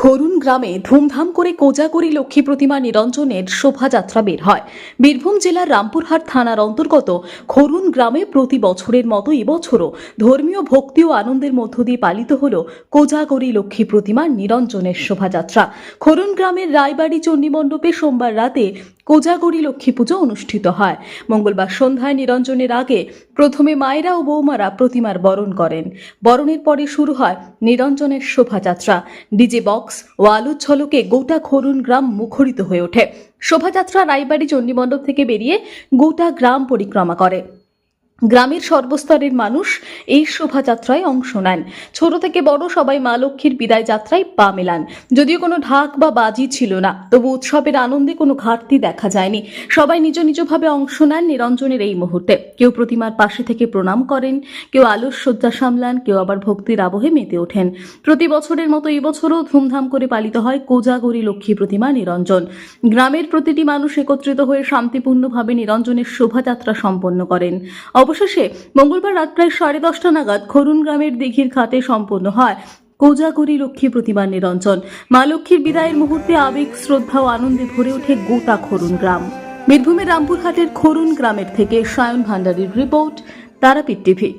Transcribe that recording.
খরুন গ্রামে ধুমধাম করে কোজাগরি লক্ষ্মী প্রতিমা নিরঞ্জনের শোভাযাত্রা বের হয়। বীরভূম জেলার রামপুরহাট থানার অন্তর্গত খরুন গ্রামে প্রতি বছরের মতো এবছরও ধর্মীয় ভক্তি ও আনন্দের মধ্য দিয়ে পালিত হল কোজাগরি লক্ষ্মী প্রতিমার নিরঞ্জনের শোভাযাত্রা। খরুন গ্রামের রায়বাড়ি চণ্ডী মণ্ডপে সোমবার রাতে কোজাগরি লক্ষ্মী পুজো অনুষ্ঠিত হয়। মঙ্গলবার সন্ধ্যায় নিরঞ্জনের আগে প্রথমে মায়েরা ও বৌমারা প্রতিমার বরণ করেন। বরণের পরে শুরু হয় নিরঞ্জনের শোভাযাত্রা। ডিজে বক্স ও আলোর ছলকে গোটা খরুন গ্রাম মুখরিত হয়ে ওঠে। শোভাযাত্রা রায়বাড়ি চণ্ডীমণ্ডপ থেকে বেরিয়ে গোটা গ্রাম পরিক্রমা করে। গ্রামের সর্বস্তরের মানুষ এই শোভাযাত্রায় অংশ নেন। ছোট থেকে বড় সবাই মা লক্ষ্মীর বিদায় যাত্রায় পা মেলান। যদিও কোনো ঢাক বা বাজি ছিল না, তবু উৎসবের আনন্দে কোনো ঘাটতি দেখা যায়নি। সবাই নিজ নিজভাবে অংশ নেন নিরঞ্জনের এই মুহূর্তে। কেউ প্রতিমার পাশে থেকে প্রণাম করেন, কেউ আলোর শয্যা সামলান, কেউ আবার ভক্তির আবহে মেতে ওঠেন। প্রতি বছরের মতো এবছরও ধুমধাম করে পালিত হয় কোজাগরি লক্ষ্মী প্রতিমা নিরঞ্জন। গ্রামের প্রতিটি মানুষ একত্রিত হয়ে শান্তিপূর্ণভাবে নিরঞ্জনের শোভাযাত্রা সম্পন্ন করেন। অবশেষে মঙ্গলবার রাত প্রায় সাড়ে দশটা নাগাদ খরুন গ্রামের দিঘির খাতে সম্পন্ন হয় কোজাগরি লক্ষ্মী প্রতিমার নিরঞ্জন। মা লক্ষ্মীর বিদায়ের মুহূর্তে আবেগ, শ্রদ্ধা ও আনন্দে ভরে ওঠে গোটা খরুন গ্রাম। বীরভূমের রামপুরহাটের খরুন গ্রামের থেকে সায়ন ভান্ডারীর রিপোর্ট, তারাপীঠ টিভি।